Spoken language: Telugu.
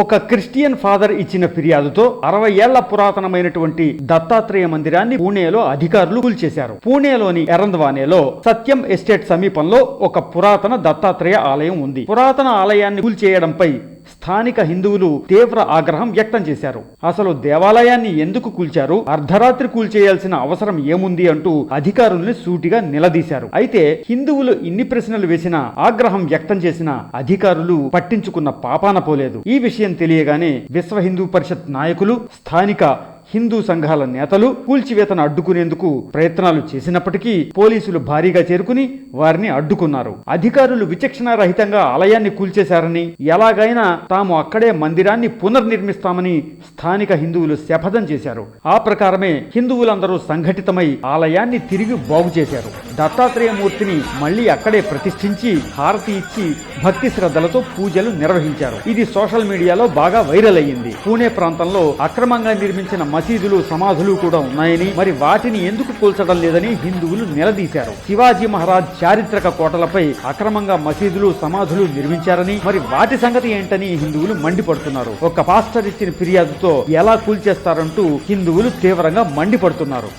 ఒక క్రిస్టియన్ ఫాదర్ ఇచ్చిన ఫిర్యాదుతో అరవై ఏళ్ళ పురాతనమైనటువంటి దత్తాత్రేయ మందిరాన్ని పూణేలో అధికారులు కూల్చేశారు. పూణేలోని ఎరంద్వానేలో సత్యం ఎస్టేట్ సమీపంలో ఒక పురాతన దత్తాత్రేయ ఆలయం ఉంది. పురాతన ఆలయాన్ని కూల్చేయడంపై స్థానిక హిందువులు తీవ్ర ఆగ్రహం వ్యక్తం చేశారు. అసలు దేవాలయాన్ని ఎందుకు కూల్చారు? అర్ధరాత్రి కూల్చేయాల్సిన అవసరం ఏముంది అంటూ అధికారుల్ని సూటిగా నిలదీశారు. అయితే హిందువులు ఇన్ని ప్రశ్నలు వేసినా ఆగ్రహం వ్యక్తం చేసిన అధికారులు పట్టించుకున్న పాపాన పోలేదు. ఈ విషయం తెలియగానే విశ్వ హిందూ పరిషత్ నాయకులు స్థానిక హిందూ సంఘాల నేతలు కూల్చివేతను అడ్డుకునేందుకు ప్రయత్నాలు చేసినప్పటికీ పోలీసులు భారీగా చేరుకుని వారిని అడ్డుకున్నారు. అధికారులు విచక్షణారహితంగా ఆలయాన్ని కూల్చేశారని ఎలాగైనా తాము అక్కడే మందిరాన్ని పునర్నిర్మిస్తామని స్థానిక హిందువులు శపథం చేశారు. ఆ ప్రకారమే హిందువులందరూ సంఘటితమై ఆలయాన్ని తిరిగి బాగు చేశారు. దత్తాత్రేయ మూర్తిని మళ్ళీ అక్కడే ప్రతిష్ఠించి హారతి ఇచ్చి భక్తి శ్రద్ధలతో పూజలు నిర్వహించారు. ఇది సోషల్ మీడియాలో బాగా వైరల్ అయ్యింది. పూణే ప్రాంతంలో అక్రమంగా నిర్మించిన మసీదులు సమాధులు కూడా ఉన్నాయని మరి వాటిని ఎందుకు కూల్చడం లేదని హిందువులు నిలదీశారు. శివాజీ మహారాజ్ చారిత్రక కోటలపై అక్రమంగా మసీదులు సమాధులు నిర్మించారని మరి వాటి సంగతి ఏంటని హిందువులు మండిపడుతున్నారు. ఒక పాస్టర్ ఇచ్చిన ఫిర్యాదుతో ఎలా కూల్చేస్తారంటూ హిందువులు తీవ్రంగా మండిపడుతున్నారు.